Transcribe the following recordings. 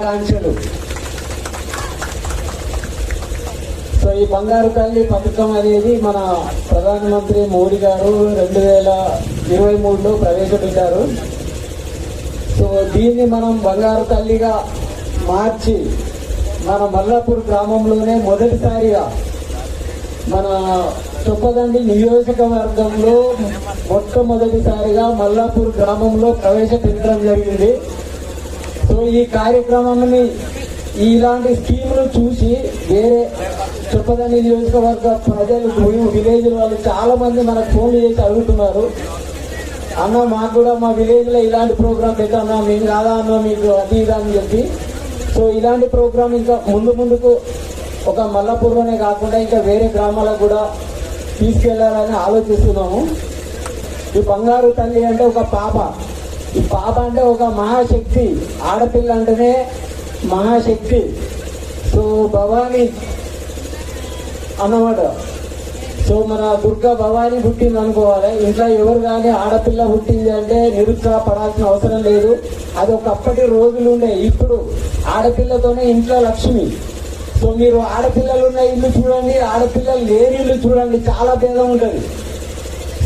ఆకాంక్షలు సో ఈ బంగారు తల్లి పథకం అనేది మన ప్రధానమంత్రి మోడీ గారు రెండు వేల ఇరవై మూడులో ప్రవేశపెట్టారు. సో దీన్ని మనం బంగారు తల్లిగా మార్చి మన మల్లాపూర్ గ్రామంలోనే మొదటిసారిగా మన చొప్పదండి నియోజకవర్గంలో మొట్టమొదటిసారిగా మల్లాపూర్ గ్రామంలో ప్రవేశపెట్టడం జరిగింది. సో ఈ కార్యక్రమాన్ని ఇలాంటి స్కీమ్లు చూసి వేరే చొప్పదండి నియోజకవర్గ ప్రజలు విలేజ్ వాళ్ళు చాలా మంది మనకు ఫోన్లు చేసి అడుగుతున్నారు. అన్న మాకు కూడా మా విలేజ్లో ఇలాంటి ప్రోగ్రామ్ పెట్టన్నా మేము కాదా అన్న మీకు అది ఇది అని చెప్పి. సో ఇలాంటి ప్రోగ్రామ్ ఇంకా ముందు ముందుకు ఒక మల్లపూర్లోనే కాకుండా ఇంకా వేరే గ్రామాలకు కూడా తీసుకెళ్ళాలని ఆలోచిస్తున్నాము. ఈ బంగారు తల్లి అంటే ఒక పాప. పాప అంటే ఒక మహాశక్తి ఆడపిల్ల అంటేనే మహాశక్తి. సో భవాని అన్నమాట. సో మన దుర్గా భవాని పుట్టింది అనుకోవాలి. ఇంట్లో ఎవరు కానీ ఆడపిల్ల పుట్టింది అంటే నిరుత్సాహపడాల్సిన అవసరం లేదు. అది ఒకప్పటి రోజులు ఉండే. ఇప్పుడు ఆడపిల్లతోనే ఇంట్లో లక్ష్మి. సో మీరు ఆడపిల్లలు ఉన్న ఇల్లు చూడండి ఆడపిల్లలు లేని ఇల్లు చూడండి. చాలా భేదం ఉంటుంది.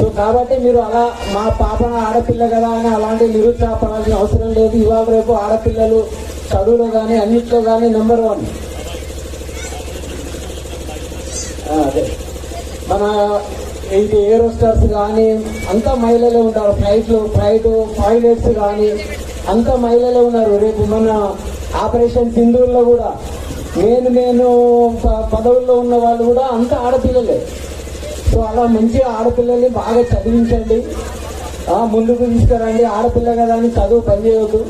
సో కాబట్టి మీరు అలా మా పాప ఆడపిల్ల కదా అని అలాంటి నిరుత్సాహపడాల్సిన అవసరం లేదు. ఇవాళ రేపు ఆడపిల్లలు చదువులో కానీ అన్నిట్లో కానీ నెంబర్ వన్ అదే. మన ఇది ఏరోస్టార్స్ కానీ అంతా మహిళలే ఉంటారు. ఫ్లైట్లు ఫ్లైట్ పైలట్స్ కానీ అంతా మహిళలే ఉన్నారు. రేపు మన ఆపరేషన్ సింధూర్లో కూడా నేను నేను ప- పదవుల్లో ఉన్న వాళ్ళు కూడా అంతా ఆడపిల్లలే. సో అలా మంచిగా ఆడపిల్లల్ని బాగా చదివించండి. ముందుకు తీసుకురండి. ఆడపిల్ల కదా అని చదువు పనిచేయద్దు.